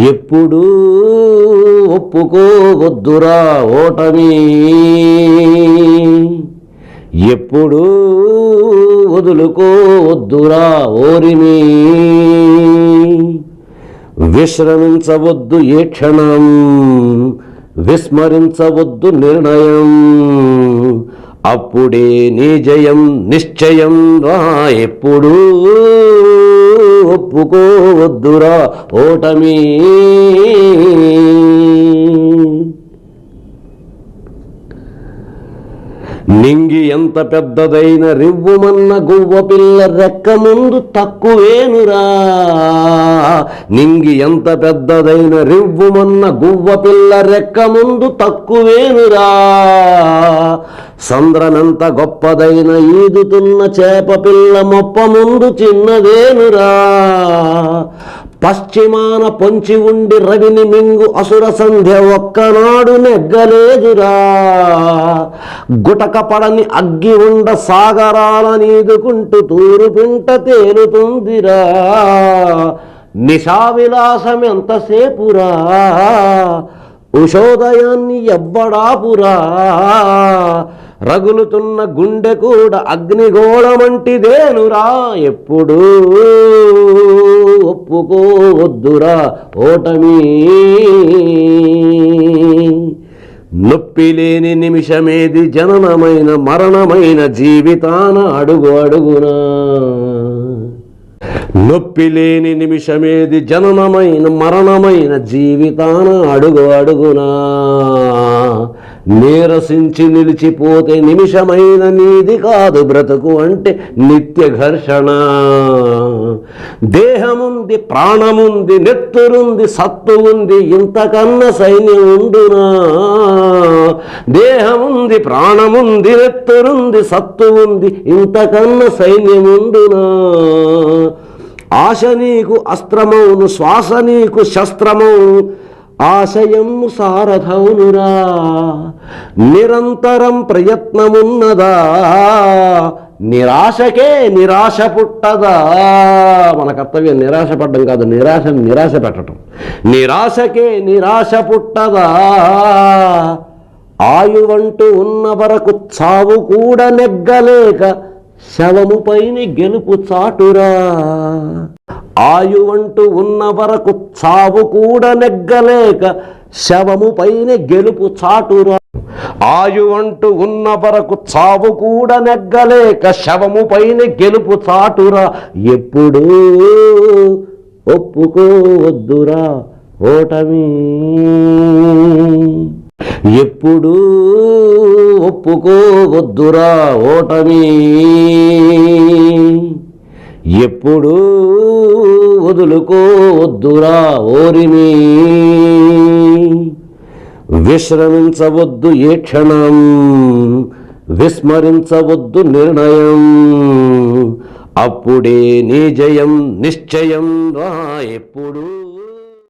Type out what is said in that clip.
ఎప్పుడు ఒప్పుకోవద్దురా ఓటమి. ఎప్పుడు వదులుకోవద్దురా ఓరిమి. విశ్రమించవద్దు ఏ క్షణం విస్మరించవద్దు నిర్ణయం. అప్పుడే నీ జయం నిశ్చయం రా ఎప్పుడూ. ఒప్పుకోవద్దురా ఓటమి. నింగి ఎంత పెద్దదైన రివ్వుమన్న గువ్వ పిల్ల రెక్క ముందు తక్కువేనురా. నింగి ఎంత పెద్దదైన రివ్వుమన్న గువ్వ పిల్ల రెక్క ముందు తక్కువేనురా. సంద్రనంత గొప్పదైన ఈదుతున్న చేప పిల్ల మొప్ప ముందు చిన్నదేనురా పశ్చిమాన పొంచి ఉండి రవిని మింగు అసుర సంధ్య ఒక్కనాడు నెగ్గలేదురా. గుటక పడని అగ్గి ఉండ సాగరాల నీదుకుంటూ తూరు పింట తేలుతుందిరా. నిశా విలాసం ఎంతసేపురా? ఉషోదయాన్ని ఎవ్వడాపురా? రగులుతున్న గుండె కూడా అగ్నిగోళమంటిదేనురా. ఎప్పుడు ఒప్పుకోవద్దురా ఓటమి. నొప్పి లేని నిమిషమేది జననమైన మరణమైన జీవితాన అడుగు అడుగునా. నొప్పి లేని నిమిషమేది జననమైన మరణమైన జీవితాన అడుగు అడుగునా. నీరసించి నిలిచిపోతే నిమిషమైన నీది కాదు బ్రతుకు అంటే నిత్య ఘర్షణ. దేహముంది ప్రాణముంది నెత్తురుంది సత్తు ఉంది ఇంతకన్నా సైన్యం ఉండునా? దేహముంది ప్రాణముంది నెత్తురుంది సత్తు ఉంది ఇంతకన్నా సైన్యం ఉండునా? ఆశ నీకు అస్త్రమౌను శ్వాస నీకు శస్త్రమౌను ఆశయము సారథౌనురా. నిరంతరం ప్రయత్నమున్నదా. నిరాశకే నిరాశ పుట్టదా. మన కర్తవ్యం నిరాశ పడ్డం కాదు నిరాశ నిరాశ పెట్టడం నిరాశకే నిరాశ పుట్టదా. ఆయువంటూ ఉన్న వరకు చావు కూడా నెగ్గలేక శవముపైని గెలుపు చాటురా. ఆయువంటూ ఉన్న వరకు చావు కూడా నెగ్గలేక శవము పైన గెలుపు చాటురా. ఆయువంటూ ఉన్న వరకు చావు కూడా నెగ్గలేక శవము పైన గెలుపు చాటురా. ఎప్పుడు ఒప్పుకోవద్దురా ఓటమి. ఎప్పుడు ఒప్పుకోవద్దురా ఓటమి. ఎప్పుడు వదులుకోవద్దురా ఓరిని. విశ్రమించవద్దు ఏ క్షణం విస్మరించవద్దు నిర్ణయం. అప్పుడే నీ జయం నిశ్చయం రా ఎప్పుడు.